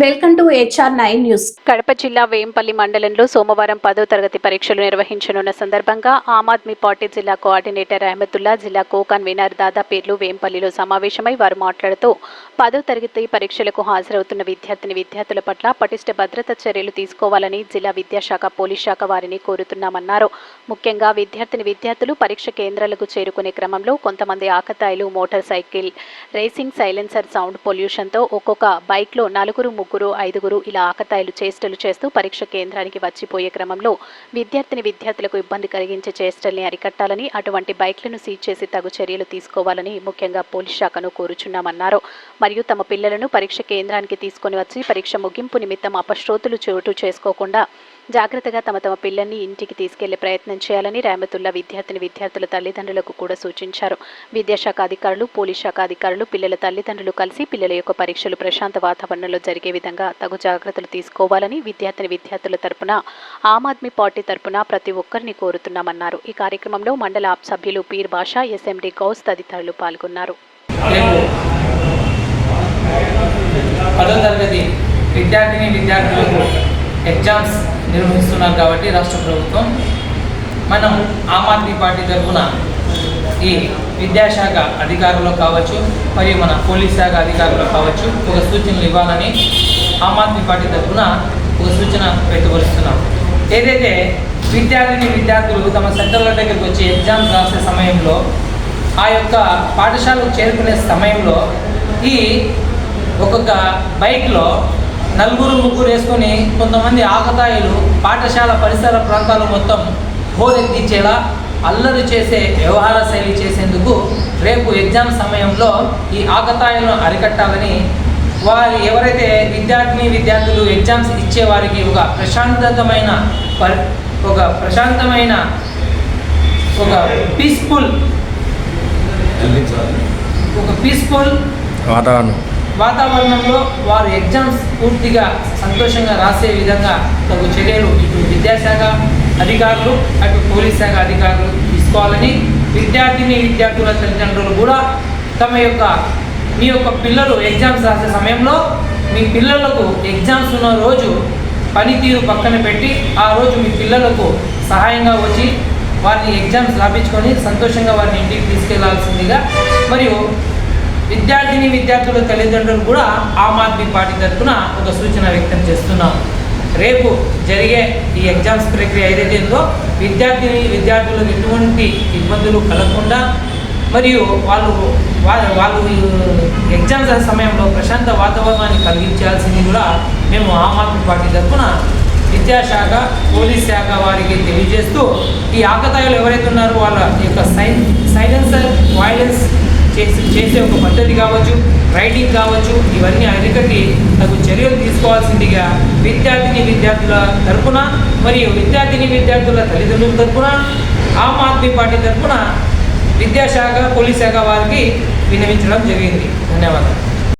Welcome to HR nine news. Kadapa జిల్లా వేంపల్లి మండలంలో సోమవారం పదో తరగతి పరీక్షలు నిర్వహించనున్న సందర్భంగా ఆమ్ ఆద్మీ పార్టీ జిల్లా కోఆర్డినేటర్ అహ్మదుల్లా జిల్లా కో కన్వీనర్ దాదా పేర్లు వేంపల్లిలో సమావేశమై వారు మాట్లాడుతూ పదో తరగతి పరీక్షలకు హాజరవుతున్న విద్యార్థిని విద్యార్థుల పట్ల పటిష్ట భద్రతా చర్యలు తీసుకోవాలని జిల్లా విద్యాశాఖ పోలీస్ శాఖ వారిని కోరుతున్నామన్నారు. ముఖ్యంగా విద్యార్థిని విద్యార్థులు పరీక్ష కేంద్రాలకు చేరుకునే క్రమంలో కొంతమంది ఆకతాయిలు motor cycle racing silencer sound పొల్యూషన్తో ఒక్కొక్క బైక్లో నలుగురు ముగ్గురు ఐదుగురు ఇలా ఆకతాయిలు చేష్టలు చేస్తూ పరీక్ష కేంద్రానికి వచ్చిపోయే క్రమంలో విద్యార్థిని విద్యార్థులకు ఇబ్బంది కలిగించే చేష్టల్ని అరికట్టాలని అటువంటి బైక్లను సీజ్ చేసి తగు చర్యలు తీసుకోవాలని ముఖ్యంగా పోలీస్ శాఖను కోరుచున్నామన్నారు. మరియు తమ పిల్లలను పరీక్ష కేంద్రానికి తీసుకొని వచ్చి పరీక్ష ముగింపు నిమిత్తం అపశ్రోతులు చోటు చేసుకోకుండా జాగ్రత్తగా తమ తమ పిల్లల్ని ఇంటికి తీసుకెళ్ళే ప్రయత్నం చేయాలని రామతుల్లా విద్యార్థిని విద్యార్థుల తల్లిదండ్రులకు కూడా సూచించారు. విద్యాశాఖ అధికారులు పోలీస్ శాఖ అధికారులు పిల్లల తల్లిదండ్రులు కలిసి పిల్లల యొక్క పరీక్షలు ప్రశాంత వాతావరణంలో జరిగే విధంగా తగు జాగ్రత్తలు తీసుకోవాలని విద్యార్థిని విద్యార్థుల తరపున ఆమ్ ఆద్మీ పార్టీ తరపున ప్రతి ఒక్కరిని కోరుతున్నామన్నారు. ఈ కార్యక్రమంలో మండల ఆప్ సభ్యులు పీర్ బాషా ఎస్ఎండి గౌస్ తదితరులు పాల్గొన్నారు. పదో తరగతి విద్యార్థిని విద్యార్థులకు ఎగ్జామ్స్ నిర్వహిస్తున్నారు కాబట్టి రాష్ట్ర ప్రభుత్వం. మనం ఆమ్ ఆద్మీ పార్టీ తరఫున ఈ విద్యాశాఖ అధికారులు కావచ్చు మరియు మన పోలీస్ శాఖ అధికారులు కావచ్చు ఒక సూచనలు ఇవ్వాలని ఆమ్ ఆద్మీ పార్టీ తరఫున ఒక సూచన వ్యక్తపరుస్తున్నాం. ఏదైతే విద్యార్థిని విద్యార్థులు తమ సెంటర్ల దగ్గరికి వచ్చి ఎగ్జామ్స్ రాసే సమయంలో ఆ యొక్క పాఠశాలకు చేరుకునే సమయంలో ఈ ఒక్కొక్క బైక్లో నలుగురు ముగ్గురు వేసుకొని కొంతమంది ఆకతాయిలు పాఠశాల పరిసర ప్రాంతాలు మొత్తం హోరెత్తించేలా అల్లరి చేసే వ్యవహార శైలి చేసేందుకు రేపు ఎగ్జామ్ సమయంలో ఈ ఆకతాయిలను అరికట్టాలని వారి ఎవరైతే విద్యార్థిని విద్యార్థులు ఎగ్జామ్స్ ఇచ్చే వారికి ఒక ప్రశాంతతమైన పరి ఒక ప్రశాంతమైన ఒక పీస్ఫుల్ ఒక పీస్ఫుల్ వాతావరణం. వాతావరణంలో వారు ఎగ్జామ్స్ పూర్తిగా సంతోషంగా రాసే విధంగా తగు చర్యలు ఇటు విద్యాశాఖ అధికారులు అటు పోలీస్ శాఖ అధికారులు తీసుకోవాలని విద్యార్థిని విద్యార్థుల తల్లిదండ్రులు కూడా తమ యొక్క మీ యొక్క పిల్లలు ఎగ్జామ్స్ రాసే సమయంలో మీ పిల్లలకు ఎగ్జామ్స్ ఉన్న రోజు పనితీరు పక్కన పెట్టి ఆ రోజు మీ పిల్లలకు సహాయంగా వచ్చి వారిని ఎగ్జామ్స్ రాపించుకొని సంతోషంగా వారిని ఇంటికి తీసుకెళ్ళాల్సిందిగా మరియు విద్యార్థిని విద్యార్థుల తల్లిదండ్రులు కూడా ఆమ్ ఆద్మీ పార్టీ తరఫున ఒక సూచన వ్యక్తం చేస్తున్నాం. రేపు జరిగే ఈ ఎగ్జామ్స్ ప్రక్రియ ఏదైతే ఉందో విద్యార్థిని విద్యార్థులకు ఎటువంటి ఇబ్బందులు కలగకుండా మరియు వాళ్ళు వా- వాళ్ళు ఎగ్జామ్స్ సమయంలో ప్రశాంత వాతావరణాన్ని కలిగించాల్సింది కూడా మేము ఆమ్ ఆద్మీ పార్టీ తరఫున విద్యాశాఖ పోలీస్ శాఖ వారికి తెలియజేస్తూ ఈ ఆకతాయిలు ఎవరైతే ఉన్నారో వాళ్ళ యొక్క సైన్ సైన్ చేసే ఒక పద్ధతి కావచ్చు రైటింగ్ కావచ్చు ఇవన్నీ అరికట్టి తగు చర్యలు తీసుకోవాల్సిందిగా విద్యార్థిని విద్యార్థుల తరపున మరియు విద్యార్థిని విద్యార్థుల తల్లిదండ్రుల తరపున ఆమ్ ఆద్మీ పార్టీ తరపున విద్యాశాఖ పోలీస్ శాఖ వారికి విన్నవించడం జరిగింది. ధన్యవాదాలు.